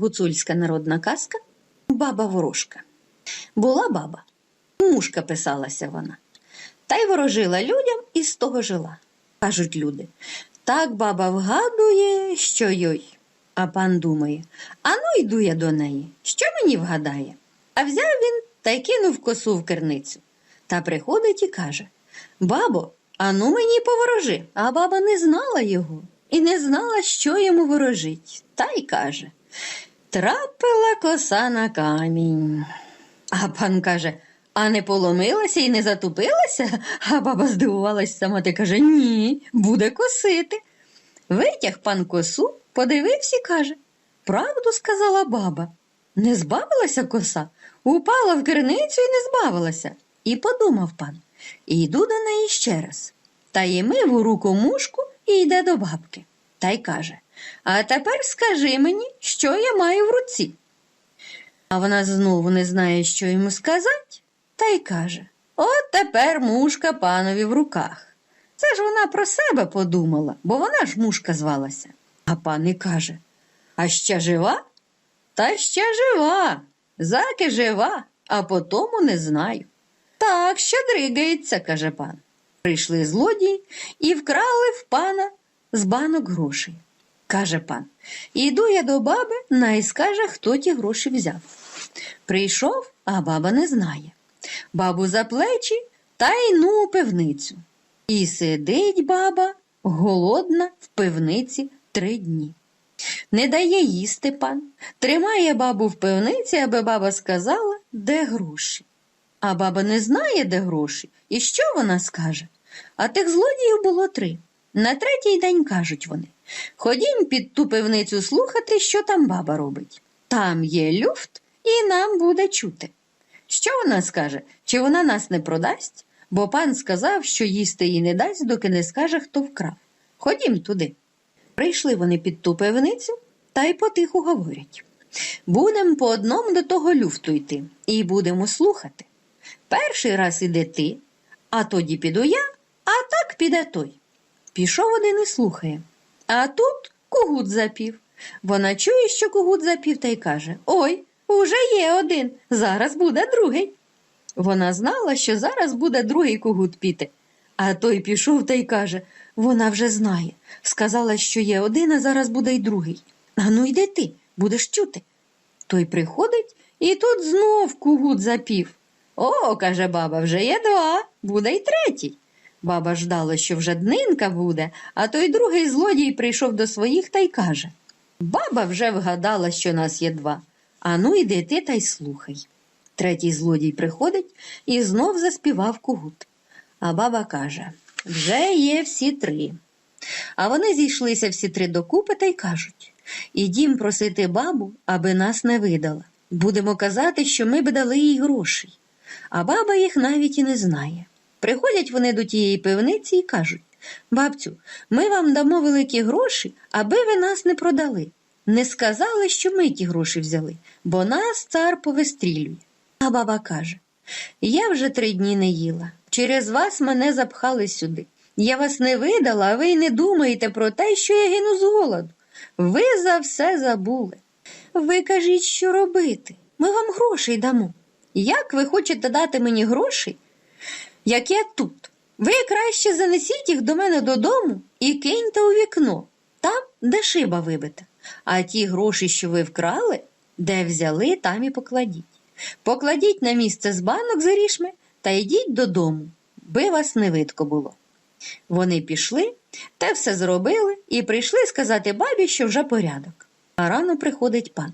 Гуцульська народна казка Баба ворожка. Була баба, мушка писалася вона, та й ворожила людям і з того жила. Кажуть люди. Так баба вгадує, що йой. А пан думає, а ну йду я до неї, що мені вгадає? А взяв він та й кинув косу в керницю. Та приходить і каже Бабо, а ну мені поворожи. А баба не знала його і не знала, що йому ворожить. Та й каже Трапила коса на камінь. А пан каже, а не поломилася і не затупилася? А баба здивувалась сама та каже, ні, буде косити. Витяг пан косу, подивився і каже, правду сказала баба. Не збавилася коса, упала в керницю і не збавилася. І подумав пан, йду до неї ще раз. Та ймив у руку мушку і йде до бабки. Та й каже, а тепер скажи мені, що я маю в руці. А вона знову не знає, що йому сказати, та й каже От тепер мушка панові в руках. Це ж вона про себе подумала, бо вона ж мушка звалася. А пан і каже А ще жива? Та ще жива, заки жива, а потому не знаю. Так, що дригається, каже пан. Прийшли злодії і вкрали в пана з банок грошей. Каже пан, іду я до баби, най скаже, хто ті гроші взяв. Прийшов, а баба не знає. Бабу за плечі та й ну у пивницю. І сидить баба, голодна в пивниці три дні. Не дає їсти пан, тримає бабу в пивниці, аби баба сказала, де гроші. А баба не знає, де гроші, і що вона скаже? А тих злодіїв було три. На третій день кажуть вони Ходім під ту пивницю слухати, що там баба робить. Там є люфт, і нам буде чути. Що вона скаже? Чи вона нас не продасть? Бо пан сказав, що їсти їй не дасть, доки не скаже, хто вкрав. Ходім туди. Прийшли вони під ту пивницю та й потиху говорять. Будемо по одному до того люфту йти і будемо слухати. Перший раз іде ти, а тоді піду я, а так піде той. Пішов один і слухає. А тут кугут запів. Вона чує, що кугут запів, та й каже Ой, уже є один, зараз буде другий. Вона знала, що зараз буде другий кугут піти. А той пішов та й каже Вона вже знає. Сказала, що є один, а зараз буде й другий. А ну йди ти, будеш чути. Той приходить і тут знов кугут запів. О, каже баба, вже є два, буде й третій. Баба ждала, що вже днинка буде, а той другий злодій прийшов до своїх та й каже Баба вже вгадала, що нас є два. Ану, йди ти та й слухай. Третій злодій приходить і знов заспівав кугут. А баба каже Вже є всі три. А вони зійшлися всі три докупи та й кажуть Ідім просити бабу, аби нас не видала. Будемо казати, що ми б дали їй грошей. А баба їх навіть і не знає. Приходять вони до тієї пивниці і кажуть Бабцю, ми вам дамо великі гроші, аби ви нас не продали. Не сказали, що ми ті гроші взяли, бо нас цар повистрілює. А баба каже Я вже три дні не їла. Через вас мене запхали сюди. Я вас не видала, а ви й не думаєте про те, що я гину з голоду. Ви за все забули. Ви кажіть, що робити. Ми вам грошей дамо. Як ви хочете дати мені гроші, як я тут? Ви краще занесіть їх до мене додому і киньте у вікно, там, де шиба вибита. А ті гроші, що ви вкрали, де взяли, там і покладіть. Покладіть на місце з банок з грішми та йдіть додому, би вас не видко було. Вони пішли, те все зробили і прийшли сказати бабі, що вже порядок. А рано приходить пан.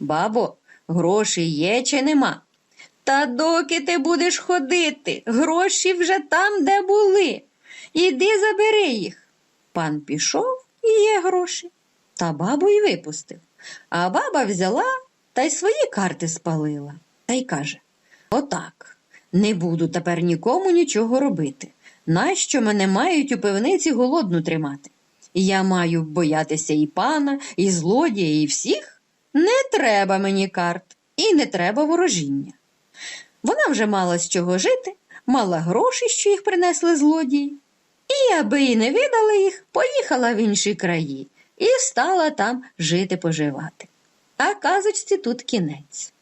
Бабо, грошей є чи нема? Та доки ти будеш ходити, гроші вже там, де були. Іди забери їх. Пан пішов і є гроші. Та бабу й випустив. А баба взяла та й свої карти спалила. Та й каже Отак, не буду тепер нікому нічого робити. Нащо мене мають у пивниці голодну тримати? Я маю боятися і пана, і злодія, і всіх? Не треба мені карт, і не треба ворожіння. Вона вже мала з чого жити, мала гроші, що їх принесли злодії, і, аби їй не видали їх, поїхала в інші краї і стала там жити поживати. А казочці тут кінець.